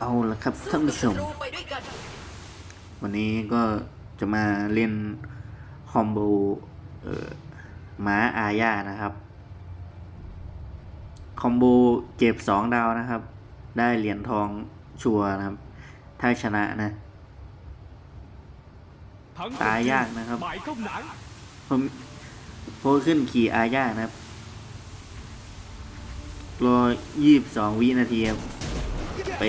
เอาละครับท่านผู้ชมรู้ไปด้วยกันวันนี้ก็จะมาเล่นคอมโบเอ่อม้าอาญานะครับ คอมโบเก็บสองดาวนะครับ ได้เหรียญทองชัวร์นะครับ ถ้าชนะนะ ตายยากนะครับหมายเข้าหนังผมโพสขึ้นขี่อาญานะครับ รอยี่บสองวินาทีครับ ไป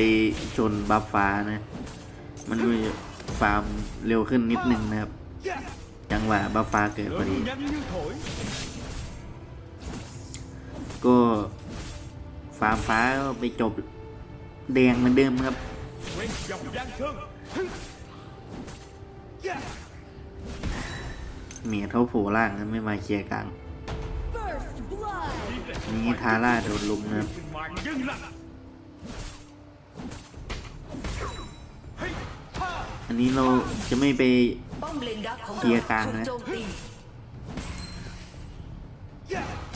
ชนบัฟฟ้านะ มันก็จะฟาร์มเร็วขึ้นนิดนึงนะครับ จังหวะบัฟฟ้าเกิดพอ lớn ดี nhanh như thổi ก็ฟาร์มฟ้าก็ไปจบแดงเหมือนเดิมครับ quen dòng giang sơn เมียเท่าโผล่ล่างนะไม่มาเคลียร์กลาง First blood. นี่ทาร่าโดนลุมนะ อันนี้เราจะไม่ไปเคลียร์กลางนะ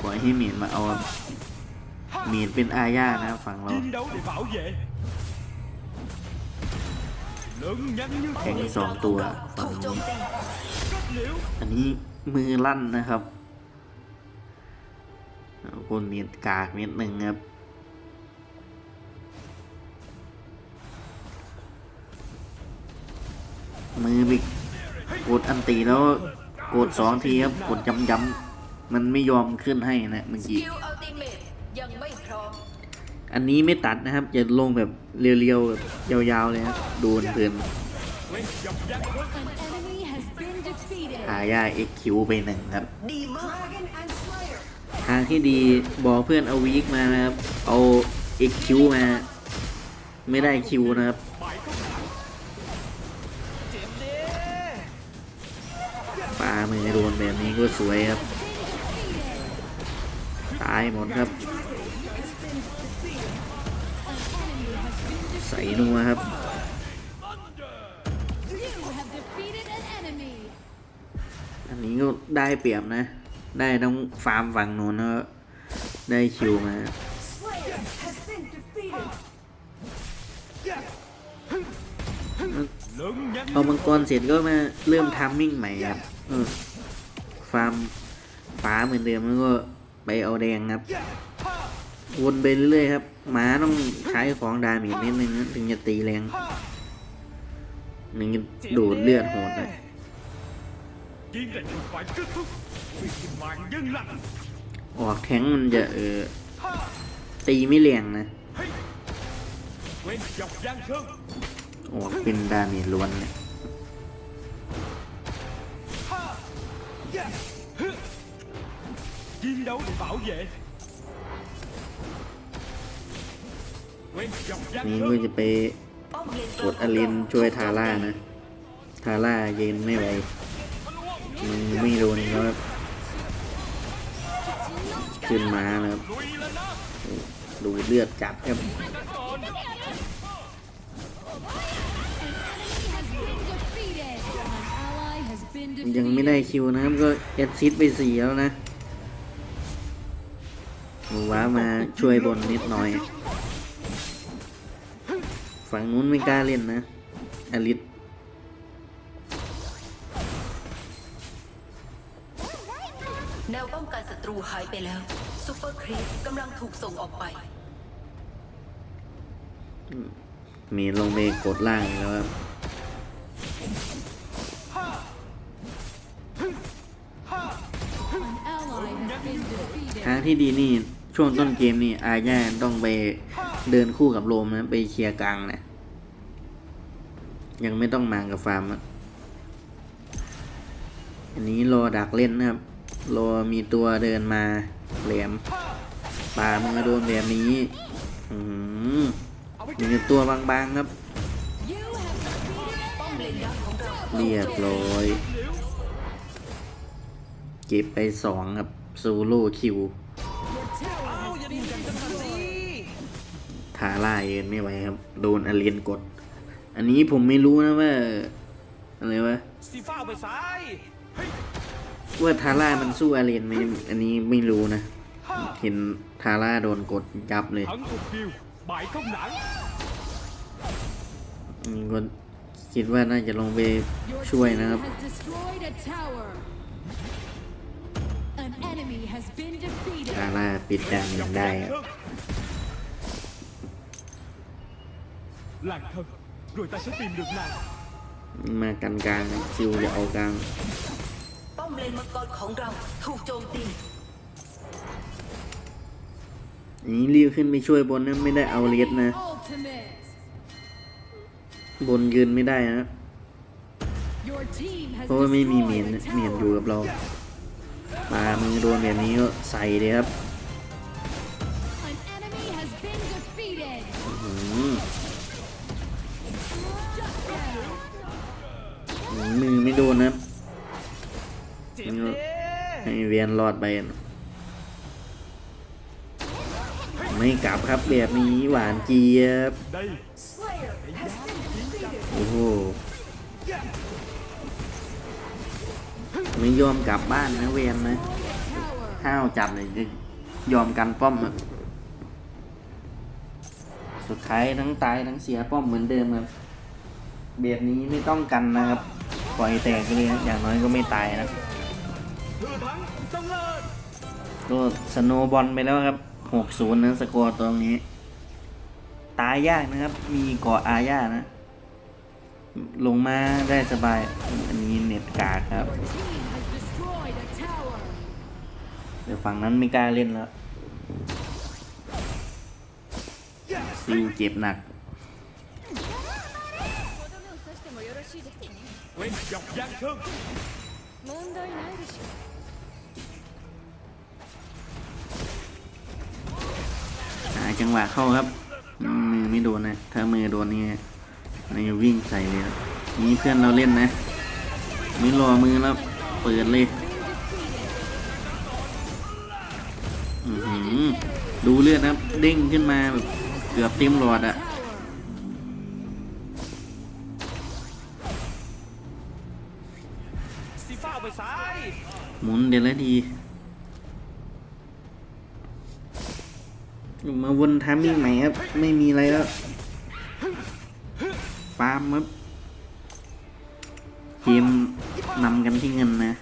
ปล่อยให้เมียนมาเอาเมียนเป็นอาญานะฝั่งเราแข่งสองตัวถูฝั่งนี้อันนี้มือลั่นนะครับคนเมียนกากเม็ดหนึ่งครับ มือบิกกดอันตีแล้วกดสองทีครับกดย้ำๆมันไม่ยอมขึ้นให้นะเมื่อสกี้กิลอัลติเมทยังไม่พร้อมอันนี้ไม่ตัดนะครับจะลงแบบเรียวๆแบบยาวๆเลยครับโดนเพลิน quen dòng giang sơn An enemy has been defeated. หายาเอ็กคิวไปหนึ่งครับดีมากทางที่ดีบอกเพื่อนเอาวีคมานะครับ เอาเอ็กคิวมา ไม่ได้คิวนะครับ มือโดนแบบนี้ก็สวยครับ ตายหมดครับ ใส่นัวครับ You have defeated an enemy. อันนี้ก็ได้เปรียบนะ ได้ต้องฟาร์มฝั่งนู้นแล้วได้คิวมา lớn nhanh พอมังกรเสร็จก็มาเริ่มทัมมิ่งใหม่ครับ เออฟาร์มฟ้าเหมือนเดิมแล้วก็ไปเอาแดงครับวนไปเรื่อยๆครับหมาต้องใช้ของดาเมจนิดนึงถึงจะตีแรงนึงดูดเลือดโหดเลยออกแท้งมันจะเออตีไม่แรงนะออกเป็นดาเมจล้วนเนี่ย chiến đấu để bảo vệ quen dòng giang นี่ sơn ก็จะไปป้อมเลนกดอลินช่วยทาร่านะ ทาร่ายืนไม่ไหวมือไม่โดนแล้วครับขึ้นมาแล้วครับ lùi lên đó ดูเลือดจัดครับ ยังไม่ defeated. ได้คิวนะครับก็แอดซิดไปสี่แล้วนะหมูว้ามาช่วยบนนิดหน่อย ฝั่งนู้นไม่กล้าเล่นนะอลิสแนวป้องกันศัตรูหายไปแล้วซูเปอร์ครีปกำลังถูกส่งออกไป มีลงไปกดล่างอีกแล้วครับ ทางที่ดีนี่ช่วงต้นเกมนี่อาญาต้องไปเดินคู่กับโรมนะไปเคลียร์กลางนะ ยังไม่ต้องมากับฟาร์มอันนี้รอดักเล่นนะครับรอมีตัวเดินมาแหลมปลามันมาโดนแบบนี้อืมมีตัวบางๆครับเรียบร้อย เก็บไปสองครับ ซูโร่คิว ทาร่าเยินไม่ไหวครับ โดนอเลียนกด อันนี้ผมไม่รู้นะว่า อะไรวะว่าทาร่ามันสู้อาเลียนไหมอันนี้ไม่รู้นะ เห็นทาร่าโดนกดยับเลยนี่ก็คิดว่าน่าจะลงไปช่วยนะครับ has destroyed a tower. An enemy has been defeated. กาล่าปิดดันยังได้ครับ Làng thân Rồi ta sẽ tìm được nàng มากันกลางนะซิวจะเอากลางป้อมเลนมังกรของเราถูกโจมตีอันนี้รีบขึ้นไปช่วยบนนะไม่ได้เอาเลสนะ Ultimate. บนยืนไม่ได้นะ Your team has เพราะว่าไม่มีเมียน destroyed a เมียนอยู่ tower. กับเรา ปามือโดนแบบนี้ก็ใส่เลยครับ An enemy has been defeated. อืม Shut down. มือไม่โดนนะครับเจ็บเด้ให้เวียนรอดไปนะไม่กลับครับแบบนี้หวานเจี๊ยบ Đây โอ้โห ไม่ยอมกลับบ้านนะเวียนนะห้าวจัดเลยจะยอมกันป้อมอะสุดท้ายทั้งตายทั้งเสียป้อมเหมือนเดิมครับแบบนี้ไม่ต้องกันนะครับปล่อยแตกไปเลยนะอย่างน้อยก็ไม่ตายนะก็สโนบอลไปแล้วครับ6-0นะสกอร์ตรงนี้ ตายยากนะครับ มีเกาะอาญานะ ลงมาได้สบาย อันนี้เน็ตกากครับ ดี๋ยวฝั่งนั้นไม่กล้าเล่นแล้วซิลเจ็บหนักหาจังหวะเข้าครับ มือไม่โดนนะ ถ้ามือโดนนี่นี่วิ่งใส่เลยนี่เพื่อนเราเล่นนะไม่รอมือแล้ว เปิดเลย ดูเลือดนะเด้งขึ้นมาแบบเกือบเต็มหลอดอะหมุนเดี๋ยวละทีมาวนทามมิ่งใหม่ครับ ไม่มีอะไรแล้วฟาร์มครับเกมนำกันที่เงินนะ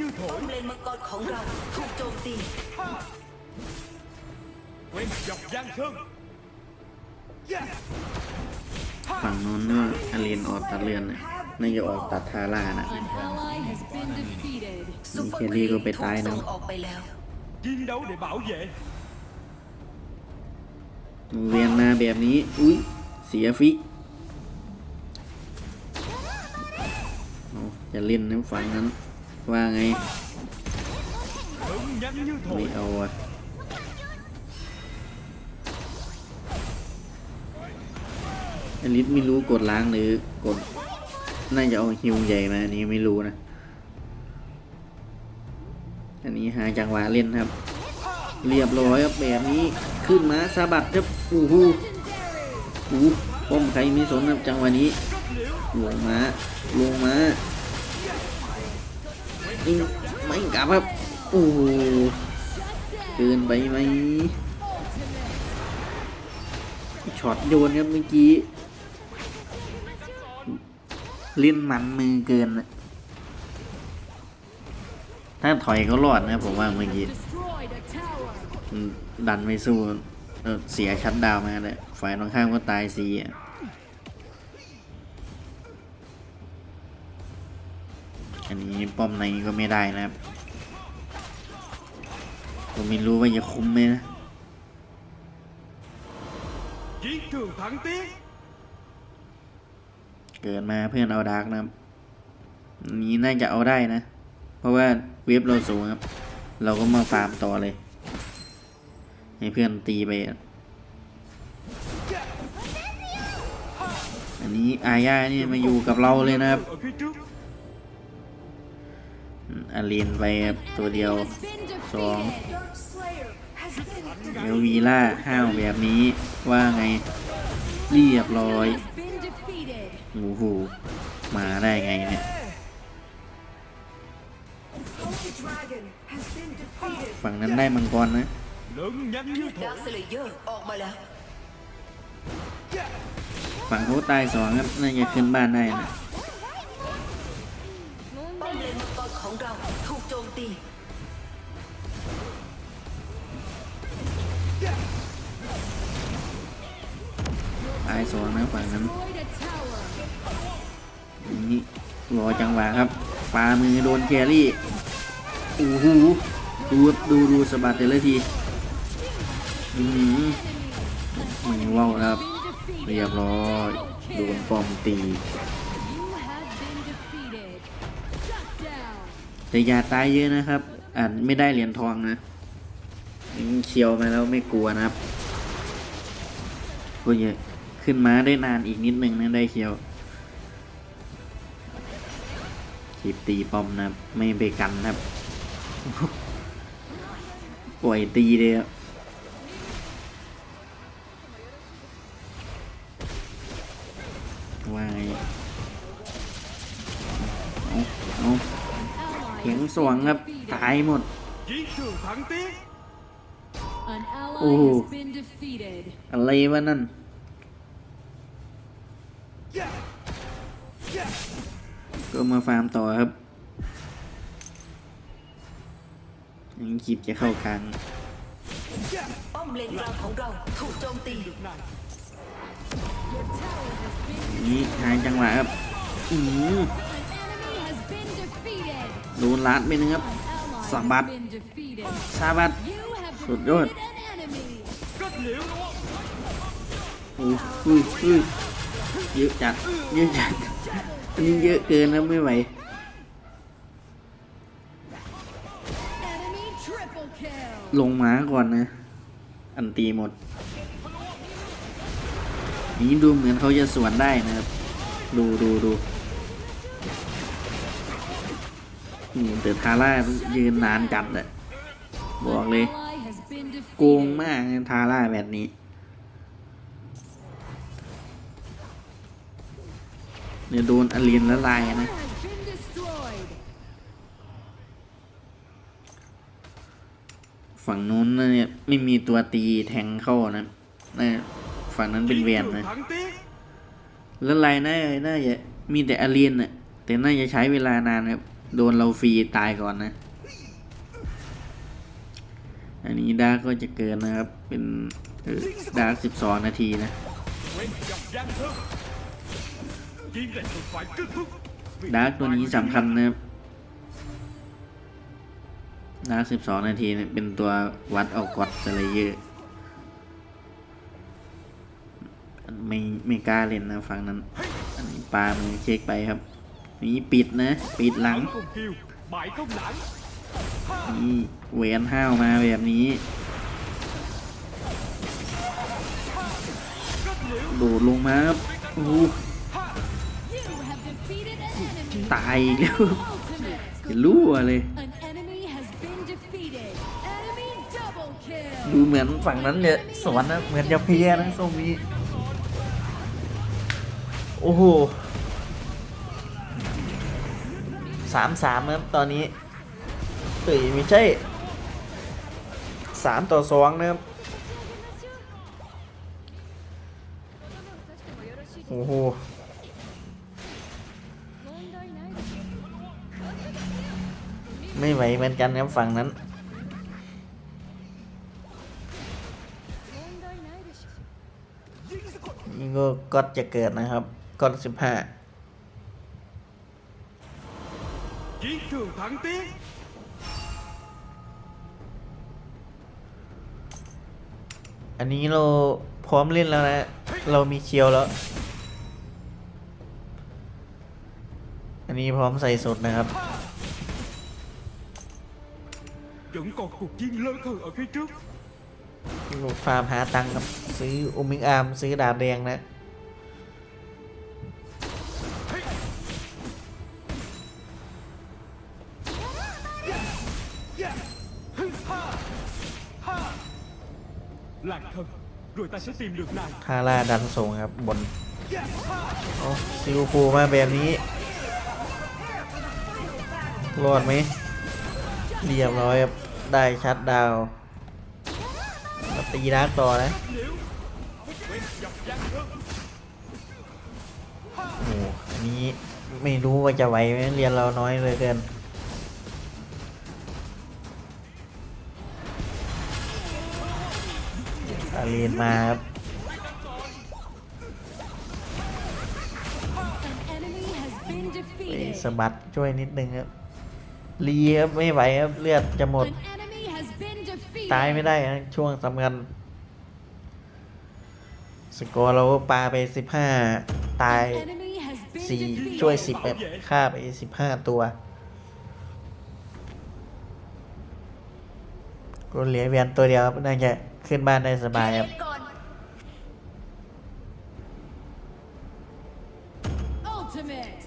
ป้อ thổi มเลนมังกรของเราถูกโจมตี Quen dọc Giang Sơn ฝั่งนู้นก็อาเรียนออกตัดเลือนนะน่าจะออกตัดทาร่านะ An ally has been defeated. ซุปเปอเคร์ลคลี่รีก็มไปถูกตายนะส่งออกไปแล้ว Chiến đấu để bảo vệ เวียนมาแบบนี้ อุ้ยเสียฟิกเอาจะเล่นน้ำฝั่งนั้น ว่าไง ไม่เอาอะอลิสไม่รู้กดล้างหรือกด น่าจะเอาฮิวใหญ่มาอันนี้ไม่รู้นะ อันนี้หาจังหวะเล่นครับ เรียบร้อยครับแบบนี้ขึ้นมาสะบัดครับอู้หูอู้ป้อมใครไมีสนครับจังหวะนี้ลงมาลงมา อิงไม่กลับครับโอ้โหเกินไปไหมช็อตโยนครับเมื่อกี้เล่นมันมือเกินนะถ้าถอยก็รอดนะผมว่าเมื่อกี้ดันไม่สู้เสียชัดดาวมาเลยฝ่ายตรงข้ามก็ตายสีอะ นนี้ป้อมในก็ไม่ได้นะครับผมไม่รู้ว่าจะคุ้มไหมนะ Chiến trường thẳng tiến เกิดมาเพื่อนเอาดาร์กนะครับอันนี้น่าจะเอาได้นะ เพราะว่าเว็บเราสูงครับ เราก็มาฟาร์มต่อเลย ให้เพื่อนตีไปอะอันนี้อาญานี่มาอยู่กับเราเลยนะครับ Ở phía trước อืมอารีนไปครับตัวเดียว Has been สอง defeated. เอลวีล่าห้าวแบบนี้ว่าไงเรียบร้อย Has been defeated. โอ้โหมาได้ไงเนี่ยฝั่งนั้นได้มังกรนะ Lớn nhanh như ดา thổi ร์คสเลเยอร์ออกมาแล้วฝั่งเขาตายสองครับน่าจะขึ้นบ้านได้นะ ของเราถูกโจมตี ตายสองนะฝั่งนั้นนี่รอจังหวะครับปามือโดนแครี่โอ้โหดูดูดูสะบัดแต่ละทีอือหือไม่เว่าวครับ เรียบร้อย โดนปอมตี แต่อย่าตายเยอะนะครับอ่านไม่ได้เหรียญทองนะเคียวมาแล้วไม่กลัวนะครับก็อย่าขึ้นมาได้นานอีกนิดนึงนะได้เคียวขีบตีปอมนะไม่ไปกันนะครับปล่อยตีเลยครับว่าไง สวง been ครับ defeated. ตายหมด chiến trường thẳng tiến An ally Ooh. has been defeated. อะไรวะนั่น ก็มาฟาร์มต่อครับยังคลิปจะเข้ากลางป้อมเลนกลางของเราถูกโจมตี Your tower has been นี่หายจังหวะครับอือ โดนลัดไปนึงครับ An ally Sabat. has been defeated. ซาบัด You have Sụt defeated rồi. an enemy. kết liễu โอ้อุ้ยอุ้เยอะจัดเยอะจัดอันนี้เยอะเกินแล้วไม่ไหวลงมาก่อนนะ อันตีหมด นี้ดูเหมือนเขาจะสวนได้นะครับ ดูดูดู นี่แต่ทาร่ายืนนานจัดอะบอกเลยโกงมากนะทาร่าแบบนี้ เนี่ยโดนอลินละลายนะฝั่งนู้นนะเนี่ยไม่มีตัวตีแทงเข้านะนะฝั่งนั้นเป็นเวียนนะแล้วลายน่าน่าจะมีแต่อลีนน่ะแต่น่าจะใช้เวลานานครับ โดนเราฟรีตายก่อนนะ อันนี้ดาร์กก็จะเกินนะครับ เป็นดาร์กสิบสองนาทีนะดาร์กตัวนี้สำคัญนะครับดาร์กสิบสองนาทีเนี่ยเป็นตัววัดเอากดอะไรเยอะไม่ไม่กล้าเล่นนะฝั่งนั้น อันนี้ปลามือเช็คไปครับ นี่ปิดนะ ปิดหลัง thắng không kiêu bại không nản นี่เวนห้าวมาแบบนี้ kết liễu โดดลงมาครับโอ้โห You have defeated an enemy. ตายอีกแล้ว Ultimate. จะรู้อะไร An enemy has been defeated. Enemy double kill. ดูเหมือนฝั่งนั้นเนี่ยสวนนะ เหมือนจะเพลียนะทรงนี้ โอ้โห สามสามครับตอนนี้เอ้ยไม่ใช่สามต่อสองนะครับโอ้โหไม่ไหวเหมือนกันครับฝั่งนั้นนี่ก็ก็จะเกิดนะครับก็สิบห้า chiến trường thẳng tiến อันนี้เราพร้อมเล่นแล้วนะ เรามีเคียวแล้ว อันนี้พร้อมใส่สุดนะครับ vẫn còn cuộc chiến lớn hơn ở phía trước ลูกฟาร์มหาตังค์ครับ ซื้ออุมิงอาร์มซื้อดาบแดงนะ lạc thân rồi ta sẽ tìm được nàng ทาร่าดันส่งครับบนโอ้ซิลฟูมาแบบนี้รอดไหมเรียบร้อยครับ ได้ชัดดาวน์แล้วตีดาร์กต่อนะ liễu เว้นยับยั้งเถอะโอ้โหอันนี้ไม่รู้ว่าจะไหวไหมเรียนเราน้อยเลยเกิน อารีนมาครับ An enemy has been ไป defeated. สะบัดช่วยนิดนึงครับรีครับไม่ไหวครับเลือดจะหมด An enemy has been defeated. ตายไม่ได้นะช่วงสำคัญสกอร์เราก็ปาไปสิบห้าตาย Enemy has been สี่ defeated. ช่วยสิบแบบฆ่าไปสิบห้าตัว ก็เหลือเวียนตัวเดียวครับน่าจะ ขึ้นบ้านได้สบายครับก่อน Ultimate.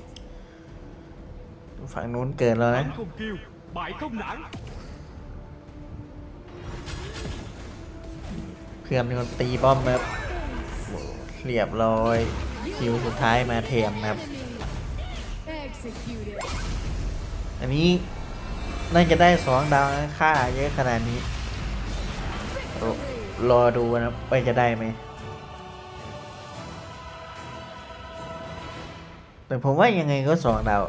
ฝั่งนู้นเกิดแล้วหลันะงของกิวบ่ายต้องหนังเพื่อนเป็นคนตีป้อมครับเรียบร้อยคิวสุดท้ายมาเทมครับ Enemy executed. อันนี้น่าจะได้สองดาวนะค่าเยอะขนาดนี้ รอดูนะครับว่าจะได้ไหม แต่ผมว่ายังไงก็สองดาว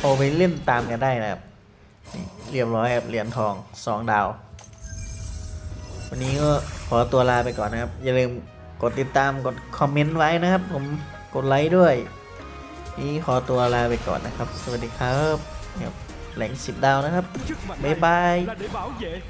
เอาไปเล่นตามกันได้นะครับ เรียบร้อยครับเหรียญทองสองดาว วันนี้ก็ขอตัวลาไปก่อนนะครับ อย่าลืมกดติดตามกดคอมเมนต์ไว้นะครับ ผมกดไลค์ด้วย นี่ขอตัวลาไปก่อนนะครับ สวัสดีครับแหล่งสิบดาวนะครับ trước mặt Bye này bye. là để bảo vệ